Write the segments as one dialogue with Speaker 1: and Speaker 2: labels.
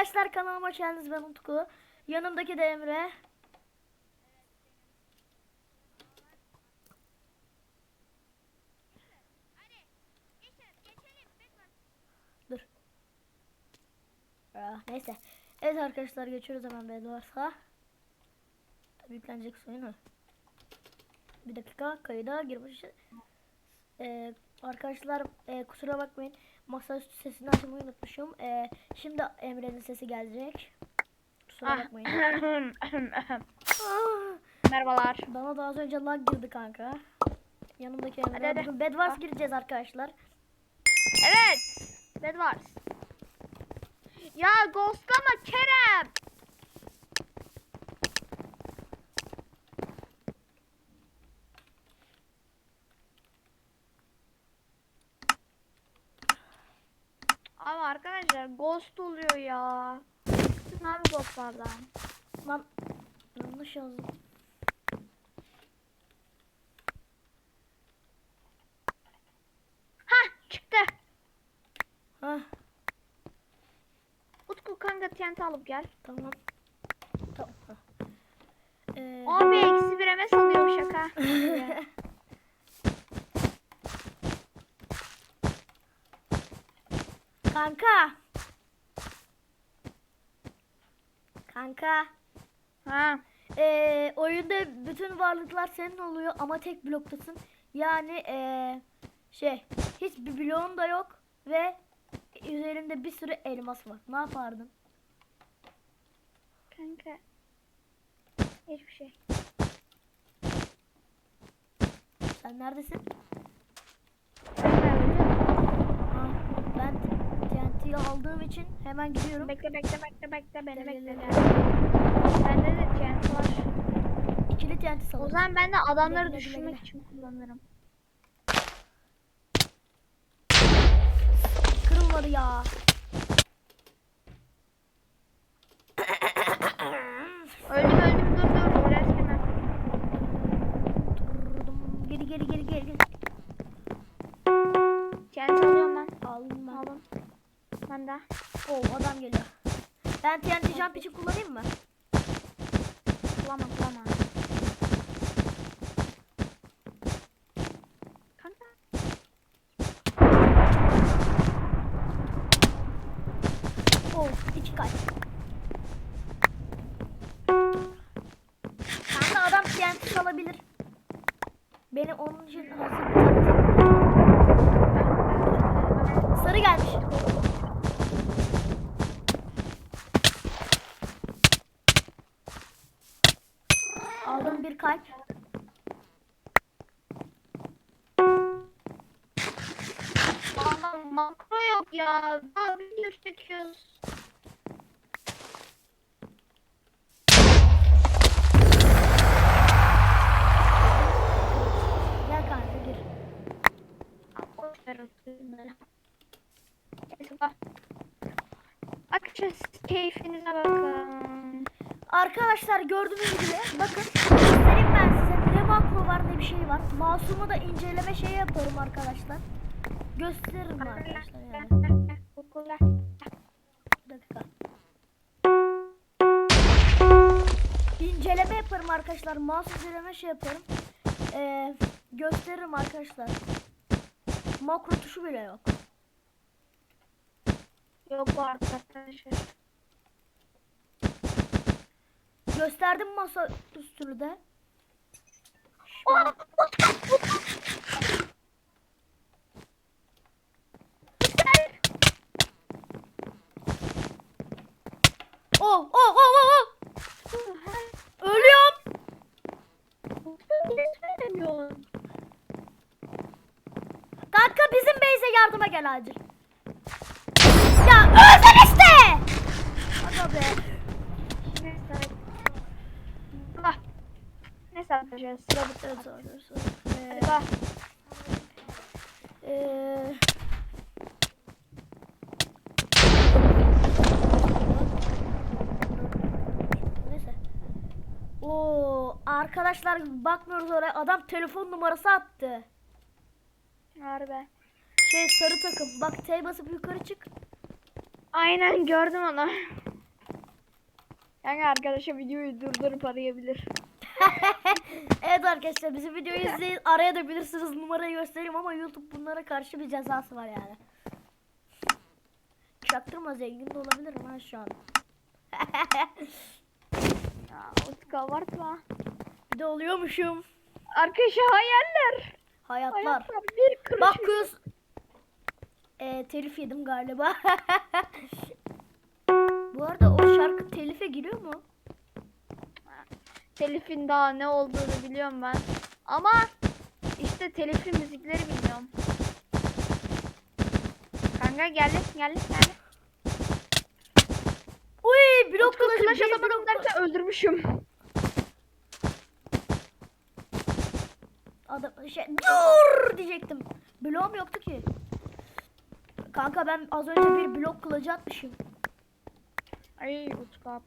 Speaker 1: Arkadaşlar kanalıma hoş geldiniz ben Utku. Yanımdaki de Emre. Dur. Ah, neyse. Evet arkadaşlar geçiyoruz hemen Bedwars'a. Tabii yüklenecek suyunu. Bir dakika kayıda girmiş. Ee, arkadaşlar e, kusura bakmayın. Masaüstü sesini açmayı unutmuşum. Ee, şimdi Emre'nin sesi gelecek. Kusura
Speaker 2: Ah.
Speaker 1: bakmayın. Ah,
Speaker 2: Merhabalar.
Speaker 1: Bana da az önce lag girdi kanka. Yanımdaki Emre.
Speaker 2: Hadi, hadi.
Speaker 1: Bugün Bedwars
Speaker 2: Ah.
Speaker 1: gireceğiz arkadaşlar.
Speaker 2: Evet. Bed Wars. Ya ghostlama Kerem. Ama ghost oluyor ya. Sizin abi ghostlardan.
Speaker 1: Lan yanlış yazdım.
Speaker 2: Hah çıktı.
Speaker 1: Hah
Speaker 2: Utku kanka TNT alıp gel.
Speaker 1: tamam. Tamam. Ee,
Speaker 2: Abi eksi bir MS alıyorum şaka.
Speaker 1: kanka. Kanka.
Speaker 2: ha.
Speaker 1: Ee, oyunda bütün varlıklar senin oluyor ama tek bloktasın. Yani ee, şey hiçbir bloğun da yok ve üzerinde bir sürü elmas var. Ne yapardın?
Speaker 2: Kanka. Hiçbir şey.
Speaker 1: Sen neredesin?
Speaker 2: Bekle
Speaker 1: Ha, ben TNT'yi aldığım için hemen gidiyorum.
Speaker 2: bekle bekle bekle bekle beni bekle. Bende de TNT var.
Speaker 1: İkili TNT
Speaker 2: O
Speaker 1: salın.
Speaker 2: zaman ben de adamları
Speaker 1: güle
Speaker 2: düşürmek
Speaker 1: güle.
Speaker 2: için kullanırım.
Speaker 1: Kırılmadı ya.
Speaker 2: Öldüm öldüm dur dur biraz hemen.
Speaker 1: Durdum. Geri geri geri geri.
Speaker 2: Ben de.
Speaker 1: Oo adam geliyor. Ben TNT jump için kullanayım mı?
Speaker 2: Kullanma kullanma.
Speaker 1: Oo iki kalp. Kanka adam TNT salabilir. Benim onun için hazır bir taktiğim var. Sarı gelmiş.
Speaker 2: Makro yok ya. Daha video çekiyoruz.
Speaker 1: Gel kanka gir.
Speaker 2: Boş ver bunları. Neyse bak. Arkadaşlar keyfinize bakın.
Speaker 1: Arkadaşlar gördüğünüz gibi bakın göstereyim ben size ne makro var ne bir şey var. Masumu da inceleme şey yaparım arkadaşlar. Gösteririm arkadaşlar yani.
Speaker 2: Okula.
Speaker 1: Bir dakika. İnceleme yaparım arkadaşlar. Mouse inceleme şey yaparım. Ee, gösteririm arkadaşlar. Makro tuşu bile yok.
Speaker 2: Yok arkadaşlar.
Speaker 1: Gösterdim masa üstünü de.
Speaker 2: Aa,
Speaker 1: Oh oh oh oh oh. Ölüyorum. Kanka bizim base'e yardıma gel acil. Ya öldün işte. Aga be.
Speaker 2: Neyse.
Speaker 1: Evet, evet. Ee,
Speaker 2: Hadi bak.
Speaker 1: Ee, Neyse. Oo, arkadaşlar bakmıyoruz oraya. Adam telefon numarası attı.
Speaker 2: Harbi.
Speaker 1: Şey sarı takım. Bak T basıp yukarı çık.
Speaker 2: Aynen gördüm onu. Kanka arkadaşa videoyu durdurup arayabilir.
Speaker 1: evet arkadaşlar bizim videoyu izleyin arayabilirsiniz numarayı göstereyim ama YouTube bunlara karşı bir cezası var yani. Çaktırma zengin de olabilirim ha şu an.
Speaker 2: Ya Utku abartma.
Speaker 1: Bir de oluyormuşum.
Speaker 2: Arkadaşa hayaller.
Speaker 1: Hayatlar.
Speaker 2: Hayatlar bir kuruş.
Speaker 1: Bak kız. Ee, telif yedim galiba. Bu arada o şarkı telife giriyor mu?
Speaker 2: Telifin daha ne olduğunu biliyorum ben. Ama işte telifin müzikleri bilmiyorum. Kanka geldi geldi geldi.
Speaker 1: Uy blok kılıcı blok
Speaker 2: derken öldürmüşüm.
Speaker 1: Adam şey dur diyecektim. Bloğum yoktu ki. Kanka ben az önce bir blok kılıcı atmışım.
Speaker 2: Ay Utku abi.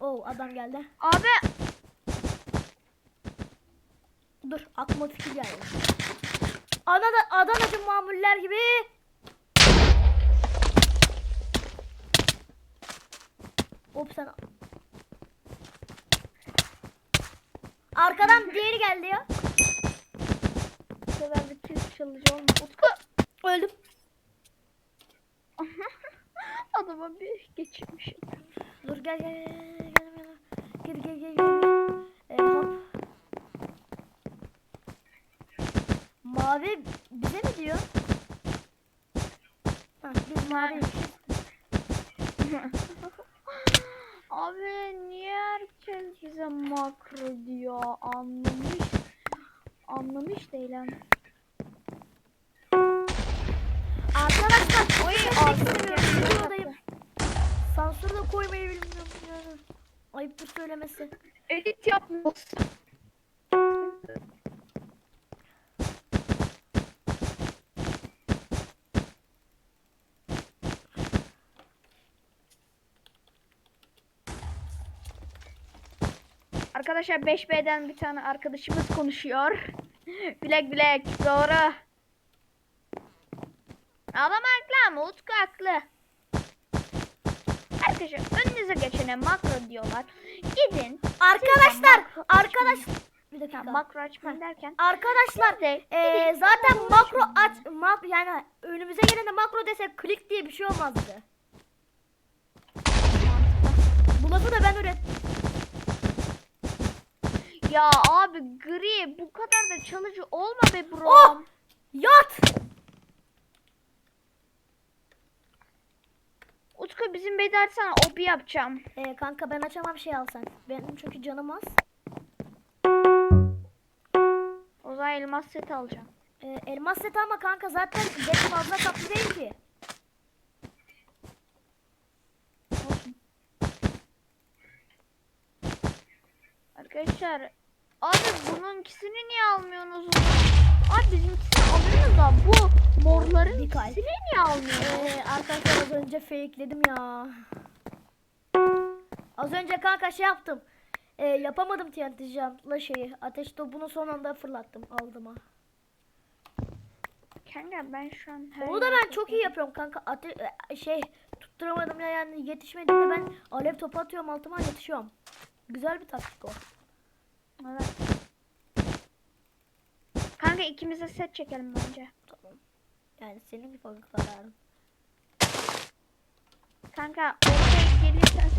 Speaker 1: Oo adam geldi.
Speaker 2: Abi
Speaker 1: Dur aklıma fikir geldi. Adana, Adanacı mamuller gibi. Hop sen. Arkadan diğeri geldi ya.
Speaker 2: kadar bir çalıcı olma. Utku.
Speaker 1: Öldüm.
Speaker 2: Adama bir geçirmişim.
Speaker 1: Dur gel gel gel gel gel gel gel gel gel. Ee, hop. Mavi bize mi diyor? Ha, biz mavi.
Speaker 2: Abi niye herkes bize makro diyor? Anlamış. Anlamış değilim.
Speaker 1: Arkadaşlar
Speaker 2: Oy.
Speaker 1: Videodayım. Sansür de koymayı bilmiyorum yani. Ayıptır söylemesi.
Speaker 2: Edit yapmıyorsun. Arkadaşlar 5B'den bir tane arkadaşımız konuşuyor. bilek bilek doğru. Adam haklı ama Utku haklı. Arkadaşlar önünüze geçene makro diyorlar. Gidin
Speaker 1: Arkadaşlar, arkadaş bir dakika.
Speaker 2: Makro açmayın derken.
Speaker 1: Arkadaşlar
Speaker 2: de gidin,
Speaker 1: zaten
Speaker 2: makro
Speaker 1: aç mak yani önümüze gelene makro desek klik diye bir şey olmazdı. Bu lafı da ben ürettim.
Speaker 2: Ya abi gri bu kadar da çalıcı olma be bro.
Speaker 1: Oh! Yat!
Speaker 2: Utku bizim bedi açsana obi yapacağım.
Speaker 1: Ee, kanka ben açamam şey al sen. Benim çünkü canım az.
Speaker 2: O zaman elmas set alacağım.
Speaker 1: Ee, elmas seti ama kanka zaten fazla kaplı değil ki.
Speaker 2: Arkadaşlar abi bununkisini niye almıyorsunuz? Abi bizimkisini alıyorsunuz da bu morların ikisini niye almıyorsunuz?
Speaker 1: Ee, arkadaşlar az önce fakeledim ya. Az önce kanka şey yaptım. Ee, yapamadım TNT jump'la şeyi. Ateş topunu son anda fırlattım aldım ha.
Speaker 2: Kanka ben şu an her
Speaker 1: Onu da ben çok iyi yapıyorum kanka. Ate e, şey tutturamadım ya yani yetişmediğinde ben alev topu atıyorum altıma yetişiyorum. Güzel bir taktik o.
Speaker 2: Kanka ikimiz de set çekelim bence.
Speaker 1: Tamam. Yani senin bir kararın.
Speaker 2: Kanka ortaya gelirsen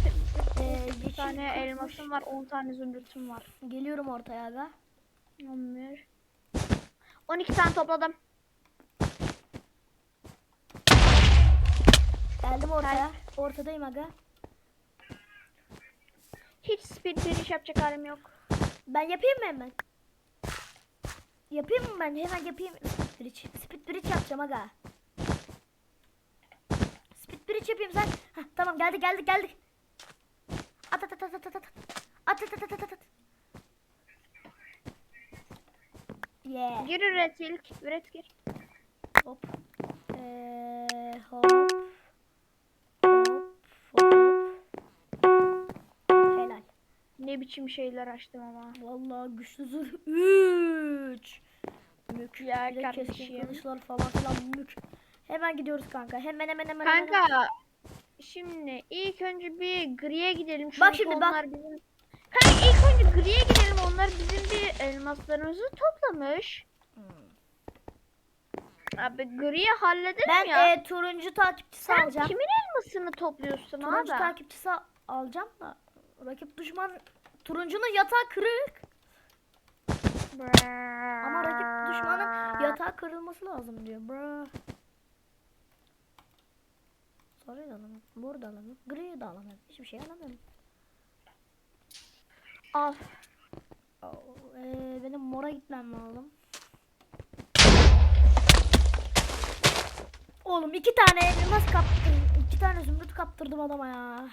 Speaker 1: Ee,
Speaker 2: Bir tane
Speaker 1: kırkmış.
Speaker 2: elmasım var, 10 tane zümrütüm var.
Speaker 1: Geliyorum ortaya aga.
Speaker 2: 11. 12 tane topladım.
Speaker 1: Geldim ortaya. Ortadayım aga.
Speaker 2: Hiç speed bir iş yapacak halim yok.
Speaker 1: Ben yapayım mı hemen? Yapayım mı ben? Hemen yapayım. Speed bridge. Speed bridge yapacağım aga. Speed bridge yapayım sen. Heh, tamam geldik geldik geldik. At at at at at at. At at at at at at. Yeah.
Speaker 2: Gir üret ilk. Üret gir.
Speaker 1: Hop. Ee, hop. Hop.
Speaker 2: Ne biçim şeyler açtım ama.
Speaker 1: Vallahi güçlü zırh 3. Mük.
Speaker 2: Ya
Speaker 1: Bir de keskin kılıçlar falan filan mük. Hemen gidiyoruz kanka. Hemen hemen hemen. hemen.
Speaker 2: Kanka Şimdi ilk önce bir griye gidelim.
Speaker 1: Bak
Speaker 2: çünkü
Speaker 1: şimdi, bak.
Speaker 2: onlar Bizim... Kanka ilk önce griye gidelim. Onlar bizim bir elmaslarımızı toplamış. Abi griyi halledelim
Speaker 1: Ben
Speaker 2: ya.
Speaker 1: e, turuncu takipçisi
Speaker 2: Sen
Speaker 1: alacağım.
Speaker 2: kimin elmasını topluyorsun
Speaker 1: Turuncu
Speaker 2: abi?
Speaker 1: takipçisi al- alacağım da rakip düşman turuncunun yatağı kırık. Ama rakip düşmanın yatağı kırılması lazım diyor. Bra. Sarıyı da alamam. Burada alamam. Griyi de alamam. Hiçbir şey alamam.
Speaker 2: Al.
Speaker 1: Ee, benim mora gitmem lazım. Oğlum iki tane elmas kaptırdım. iki tane zümrüt kaptırdım adama ya.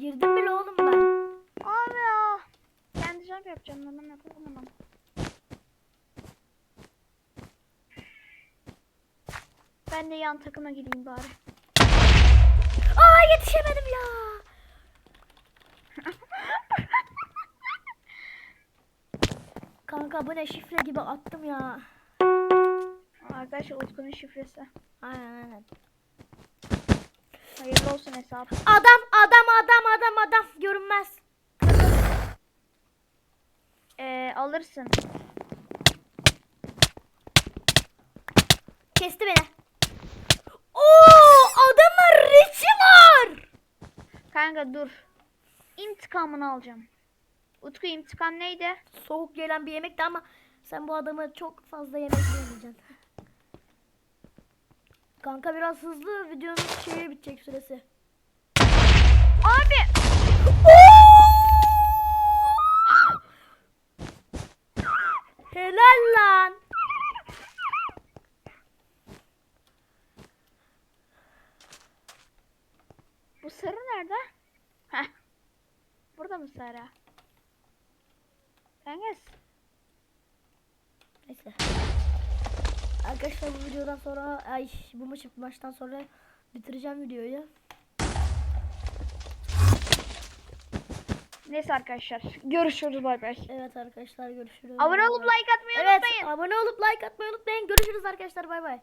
Speaker 1: Girdim bile oğlum ben.
Speaker 2: Abi ya. Kendi jump yapacağım ben ama yapamam. Ben de yan takıma gideyim bari.
Speaker 1: Aa yetişemedim ya. Kanka bu ne şifre gibi attım ya.
Speaker 2: Arkadaşlar Utku'nun şifresi.
Speaker 1: Aynen aynen.
Speaker 2: Hayırlı olsun hesap.
Speaker 1: Adam adam adam görünmez.
Speaker 2: Ee, alırsın.
Speaker 1: Kesti beni. Oo adamın reçi var.
Speaker 2: Kanka dur. İntikamını alacağım. Utku intikam neydi?
Speaker 1: Soğuk gelen bir yemekti ama sen bu adamı çok fazla yemek yemeyeceksin. Kanka biraz hızlı videonun şeyi bitecek süresi.
Speaker 2: Abi!
Speaker 1: Helal lan.
Speaker 2: Bu sarı nerede? Heh. Sarı? Kankas.
Speaker 1: Neyse. Arkadaşlar bu videodan sonra ay bu maç maçtan sonra bitireceğim videoyu.
Speaker 2: Neyse arkadaşlar. Görüşürüz bay bay.
Speaker 1: Evet arkadaşlar görüşürüz.
Speaker 2: Abone olup like atmayı
Speaker 1: Evet
Speaker 2: unutmayın.
Speaker 1: abone olup like atmayı unutmayın. Görüşürüz arkadaşlar bay bay.